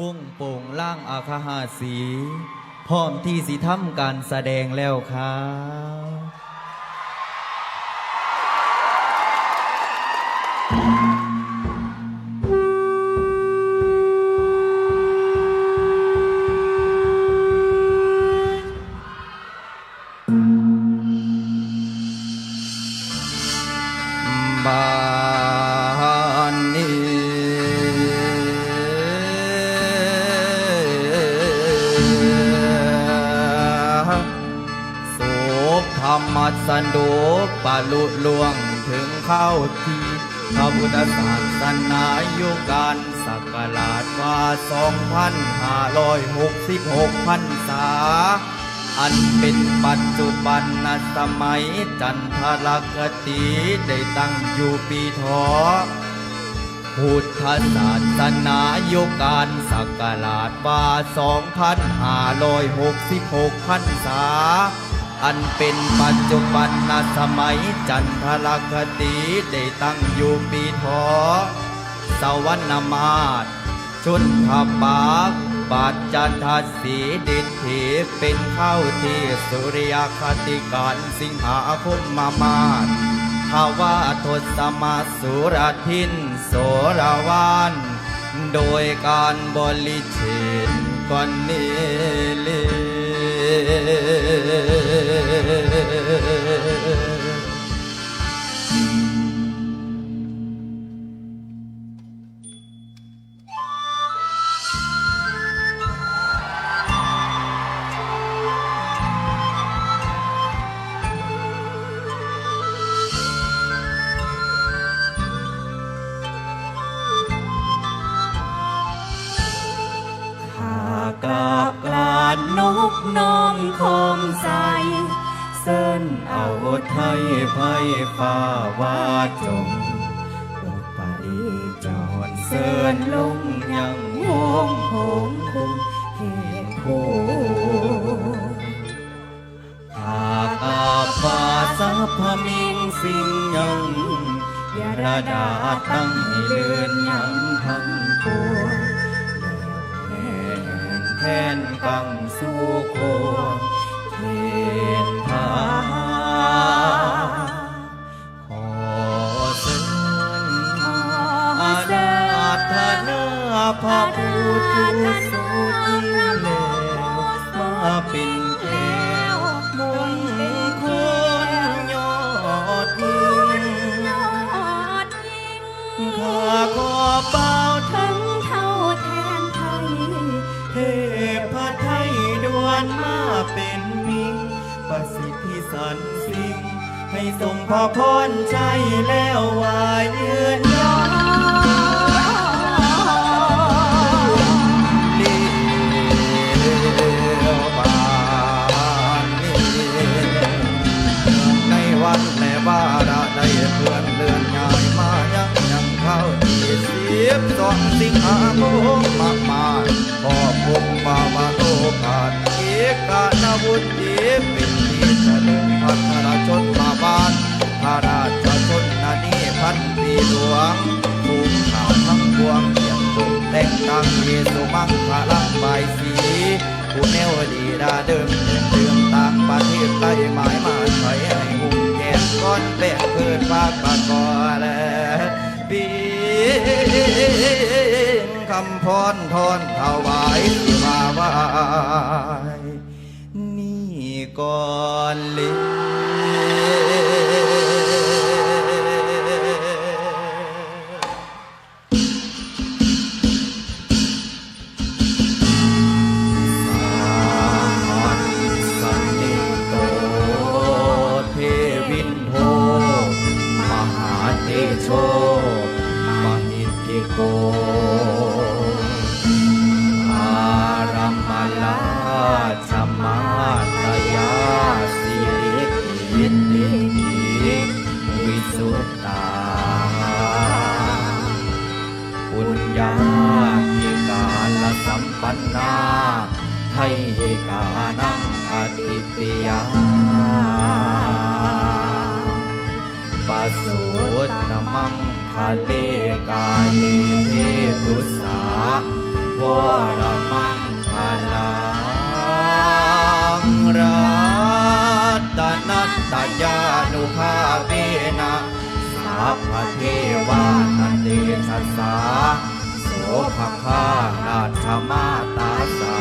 วงโป่งล่างอาคาหาสี พร้อมที่สิทำการแสดงแล้วครับ เข้าทีพระพุทธศาสนายุการสักราชว่า2,566พรรษา อันเป็นปัจจุบันนสมัยจันทรคติได้ตั้งอยู่ปีทอพุทธศาสนายุการสักราชว่า2,566พรรษา อันเป็นปัจจุบันนสมัยจันทรคติได้ตั้งอยู่ปีทอสวรรณมาศชุนทบาปปัจจันทสีดิษฐิเป็นเข้าที่สุริยคติการสิงหาคมมามาศภาวะทศมาสุรทินโสรวานโดยการบริเชนก่อนนี้ ดไทยไพฟ้าวาจงอดไปจอดเสิเสินลง พระพุทธสุทีแล้วมาเป็นแก้วมงคลยอดยิ่งข้าขอเป่าทั้งเท่าแทนไทยเทพไทยดวนมาเป็นมิงประสิทธิสันสิ่งให้ทรงพอพรใจแล้ววายืนยา องสิงหาคมมามาขอบคุณบาวาโอกาสเอกาณวุฒิเป็นที่เฉลิมพัฒนาชนมาบ้านพระราชชนนานีพันปีหลวงภูมิข่าทั้งปวงเกียรติตกแต่งตั้งเยสุมังคลังใบสีผู้แนวดีดาเดิมเดิมเดิมต่าง คำพรทอนถวายที่มาวายนี่ก่อน จิตดิวิสุตตาปุญญาทิกาลสัมปันนาให้ยกานังอธิตยาปัสสุตนมังคะเลกาเลเทตุสาวรมัง ตยานุภาเวนะสาพพเทวานันเตสัสสาโสภคานาธมาตาสา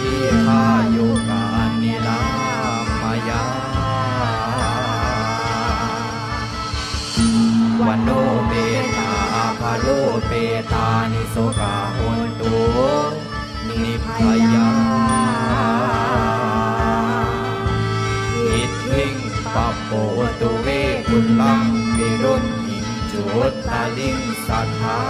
ที่พาโยกานิลามายาวันโนเปตาภาโลเปตานิโสกาหนตุนิพยา โอตุเวกุลังมิรุณหิงจุตตาลิงสัทธา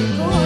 Oh.